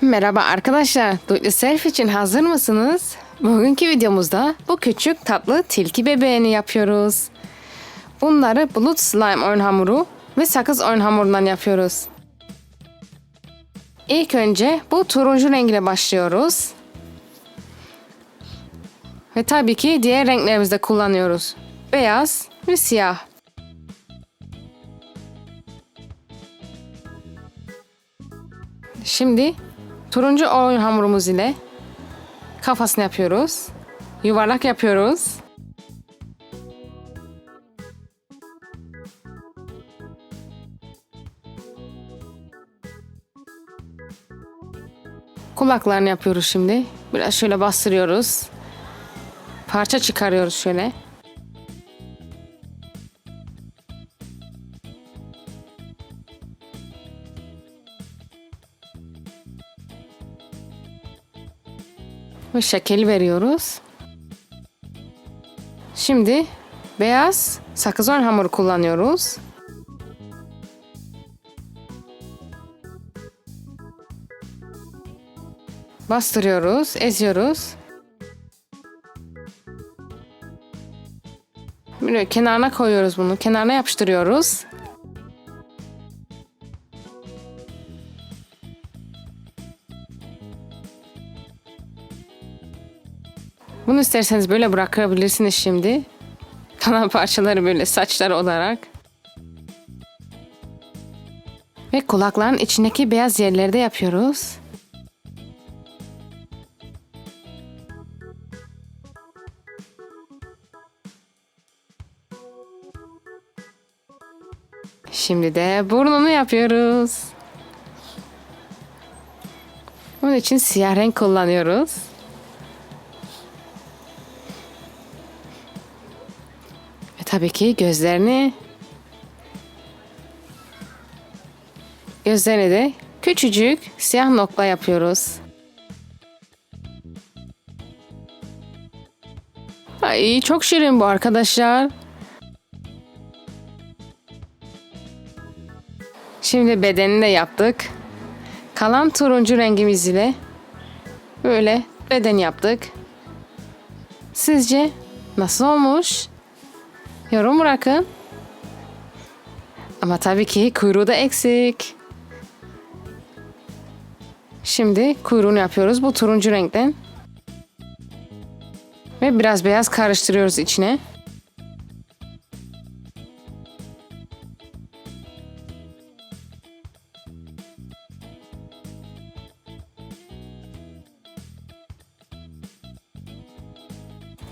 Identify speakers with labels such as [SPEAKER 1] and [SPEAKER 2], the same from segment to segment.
[SPEAKER 1] Merhaba arkadaşlar. Do it yourself için hazır mısınız? Bugünkü videomuzda bu küçük tatlı tilki bebeğini yapıyoruz. Bunları bulut slime oyun hamuru ve sakız oyun hamurundan yapıyoruz. İlk önce bu turuncu rengiyle başlıyoruz. Ve tabii ki diğer renklerimizi de kullanıyoruz. Beyaz ve siyah. Şimdi turuncu oyun hamurumuz ile kafasını yapıyoruz. Yuvarlak yapıyoruz. Kulaklarını yapıyoruz şimdi. Biraz şöyle bastırıyoruz. Parça çıkarıyoruz şöyle. Ve şekil veriyoruz. Şimdi beyaz sakız oyun hamuru kullanıyoruz. Bastırıyoruz, eziyoruz. Böyle kenarına koyuyoruz bunu. Kenarına yapıştırıyoruz. Bunu isterseniz böyle bırakabilirsiniz şimdi. Kalan parçaları böyle saçlar olarak. Ve kulakların içindeki beyaz yerleri de yapıyoruz. Şimdi de burnunu yapıyoruz. Bunun için siyah renk kullanıyoruz. Tabii ki gözlerini gözlerine de küçücük siyah nokta yapıyoruz. Ay çok şirin bu arkadaşlar. Şimdi bedenini de yaptık. Kalan turuncu rengimiz ile böyle beden yaptık. Sizce nasıl olmuş? Yorum bırakın. Ama tabii ki kuyruğu da eksik. Şimdi kuyruğunu yapıyoruz bu turuncu renkten. Ve biraz beyaz karıştırıyoruz içine.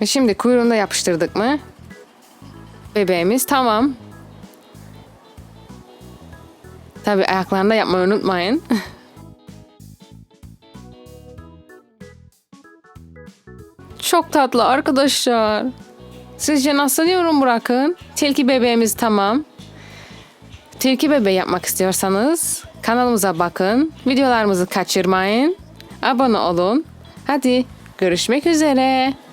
[SPEAKER 1] Ve şimdi kuyruğunu da yapıştırdık mı? Bebeğimiz tamam. Tabi ayaklarını da yapmayı unutmayın. Çok tatlı arkadaşlar. Sizce nasıl yorum bırakın? Tilki bebeğimiz tamam. Tilki bebeği yapmak istiyorsanız kanalımıza bakın. Videolarımızı kaçırmayın. Abone olun. Hadi görüşmek üzere.